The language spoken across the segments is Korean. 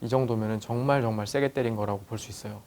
이 정도면 정말 정말 세게 때린 거라고 볼 수 있어요.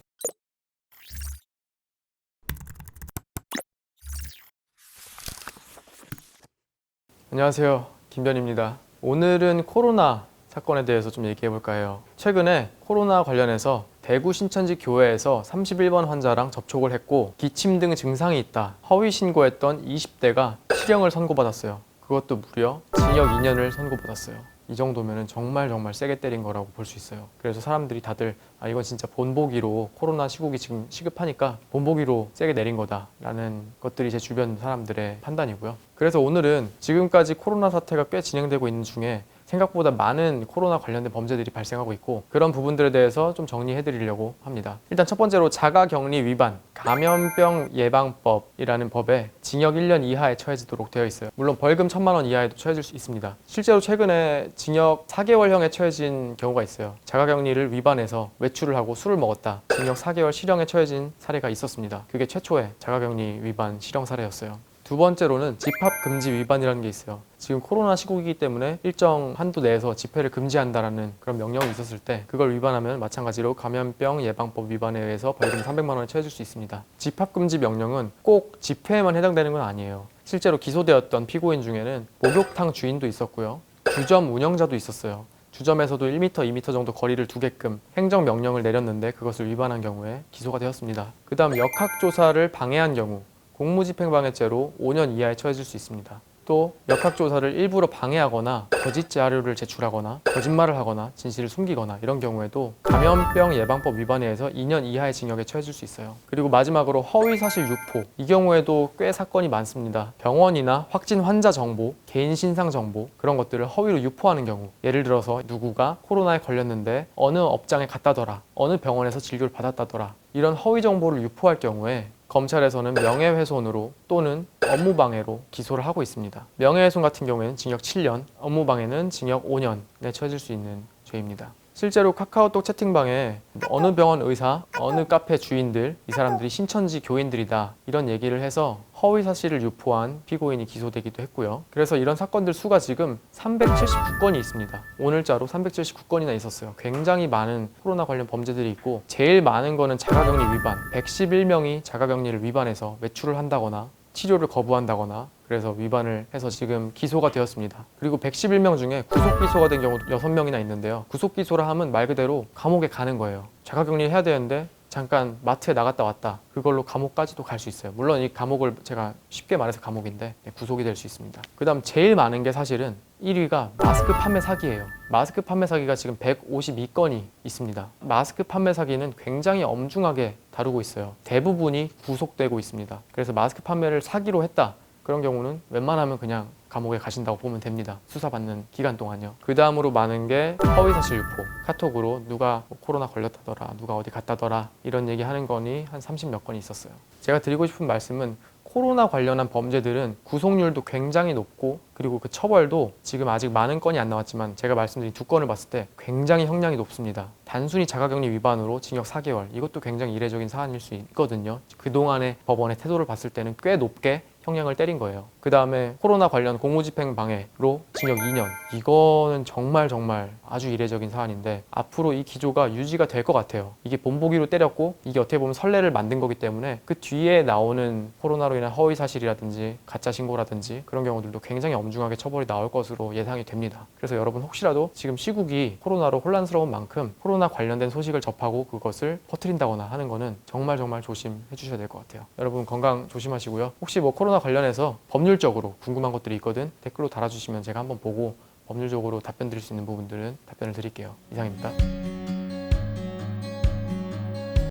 안녕하세요. 김변입니다. 오늘은 코로나 사건에 대해서 좀 얘기해 볼까 해요. 최근에 코로나 관련해서 대구 신천지 교회에서 31번 환자랑 접촉을 했고 기침 등 증상이 있다. 허위 신고했던 20대가 실형을 선고받았어요. 그것도 무려 징역 2년을 선고받았어요. 이 정도면 정말 정말 세게 때린 거라고 볼 수 있어요. 그래서 사람들이 다들 아 이건 진짜 본보기로 코로나 시국이 지금 시급하니까 본보기로 세게 내린 거다라는 것들이 제 주변 사람들의 판단이고요. 그래서 오늘은 지금까지 코로나 사태가 꽤 진행되고 있는 중에 생각보다 많은 코로나 관련된 범죄들이 발생하고 있고 그런 부분들에 대해서 좀 정리해 드리려고 합니다. 일단 첫 번째로 자가 격리 위반, 감염병 예방법이라는 법에 징역 1년 이하에 처해지도록 되어 있어요. 물론 벌금 1천만 원 이하에도 처해질 수 있습니다. 실제로 최근에 징역 4개월형에 처해진 경우가 있어요. 자가 격리를 위반해서 외출을 하고 술을 먹었다. 징역 4개월 실형에 처해진 사례가 있었습니다. 그게 최초의 자가 격리 위반 실형 사례였어요. 두 번째로는 집합 금지 위반이라는 게 있어요. 지금 코로나 시국이기 때문에 일정 한도 내에서 집회를 금지한다라는 그런 명령이 있었을 때 그걸 위반하면 마찬가지로 감염병 예방법 위반에 의해서 벌금 300만 원을 처해질 수 있습니다. 집합 금지 명령은 꼭 집회에만 해당되는 건 아니에요. 실제로 기소되었던 피고인 중에는 목욕탕 주인도 있었고요. 주점 운영자도 있었어요. 주점에서도 1m, 2m 정도 거리를 두게끔 행정 명령을 내렸는데 그것을 위반한 경우에 기소가 되었습니다. 그다음 역학 조사를 방해한 경우 공무집행방해죄로 5년 이하에 처해질 수 있습니다. 또 역학조사를 일부러 방해하거나 거짓 자료를 제출하거나 거짓말을 하거나 진실을 숨기거나 이런 경우에도 감염병 예방법 위반에 의해서 2년 이하의 징역에 처해질 수 있어요. 그리고 마지막으로 허위사실 유포 이 경우에도 꽤 사건이 많습니다. 병원이나 확진 환자 정보, 개인 신상 정보 그런 것들을 허위로 유포하는 경우 예를 들어서 누구가 코로나에 걸렸는데 어느 업장에 갔다더라 어느 병원에서 진료를 받았다더라 이런 허위 정보를 유포할 경우에 검찰에서는 명예훼손으로 또는 업무방해로 기소를 하고 있습니다. 명예훼손 같은 경우에는 징역 7년, 업무방해는 징역 5년에 처해질 수 있는 죄입니다. 실제로 카카오톡 채팅방에 어느 병원 의사, 어느 카페 주인들, 이 사람들이 신천지 교인들이다 이런 얘기를 해서 허위 사실을 유포한 피고인이 기소되기도 했고요. 그래서 이런 사건들 수가 지금 379건이 있습니다. 오늘자로 379건이나 있었어요. 굉장히 많은 코로나 관련 범죄들이 있고 제일 많은 거는 자가격리 위반. 111명이 자가격리를 위반해서 외출을 한다거나 치료를 거부한다거나 그래서 위반을 해서 지금 기소가 되었습니다. 그리고 111명 중에 구속 기소가 된 경우도 6명이나 있는데요. 구속 기소를 하면 말 그대로 감옥에 가는 거예요. 자가격리를 해야 되는데 잠깐 마트에 나갔다 왔다. 그걸로 감옥까지도 갈 수 있어요. 물론 이 감옥을 제가 쉽게 말해서 감옥인데 네, 구속이 될 수 있습니다. 그다음 제일 많은 게 사실은 1위가 마스크 판매 사기예요. 마스크 판매 사기가 지금 152건이 있습니다. 마스크 판매 사기는 굉장히 엄중하게 다루고 있어요. 대부분이 구속되고 있습니다. 그래서 마스크 판매를 사기로 했다. 그런 경우는 웬만하면 그냥 감옥에 가신다고 보면 됩니다. 수사받는 기간 동안요. 그 다음으로 많은 게 허위사실 유포. 카톡으로 누가 뭐 코로나 걸렸다더라, 누가 어디 갔다더라 이런 얘기 하는 건이 한 30 몇 건이 있었어요. 제가 드리고 싶은 말씀은 코로나 관련한 범죄들은 구속률도 굉장히 높고 그리고 그 처벌도 지금 아직 많은 건이 안 나왔지만 제가 말씀드린 두 건을 봤을 때 굉장히 형량이 높습니다. 단순히 자가격리 위반으로 징역 4개월 이것도 굉장히 이례적인 사안일 수 있거든요. 그동안의 법원의 태도를 봤을 때는 꽤 높게 형량을 때린 거예요. 그 다음에 코로나 관련 공무집행 방해로 징역 2년. 이거는 정말 정말 아주 이례적인 사안인데 앞으로 이 기조가 유지가 될 것 같아요. 이게 본보기로 때렸고 이게 어떻게 보면 선례를 만든 거기 때문에 그 뒤에 나오는 코로나로 인한 허위 사실이라든지 가짜 신고라든지 그런 경우들도 굉장히 엄중하게 처벌이 나올 것으로 예상이 됩니다. 그래서 여러분 혹시라도 지금 시국이 코로나로 혼란스러운 만큼 코로나 관련된 소식을 접하고 그것을 퍼뜨린다거나 하는 거는 정말 정말 조심해 주셔야 될 것 같아요. 여러분 건강 조심하시고요. 혹시 뭐 코로나 관련해서 법률적으로 궁금한 것들이 있거든 댓글로 달아주시면 제가 한번 보고 법률적으로 답변 드릴 수 있는 부분들은 답변을 드릴게요. 이상입니다.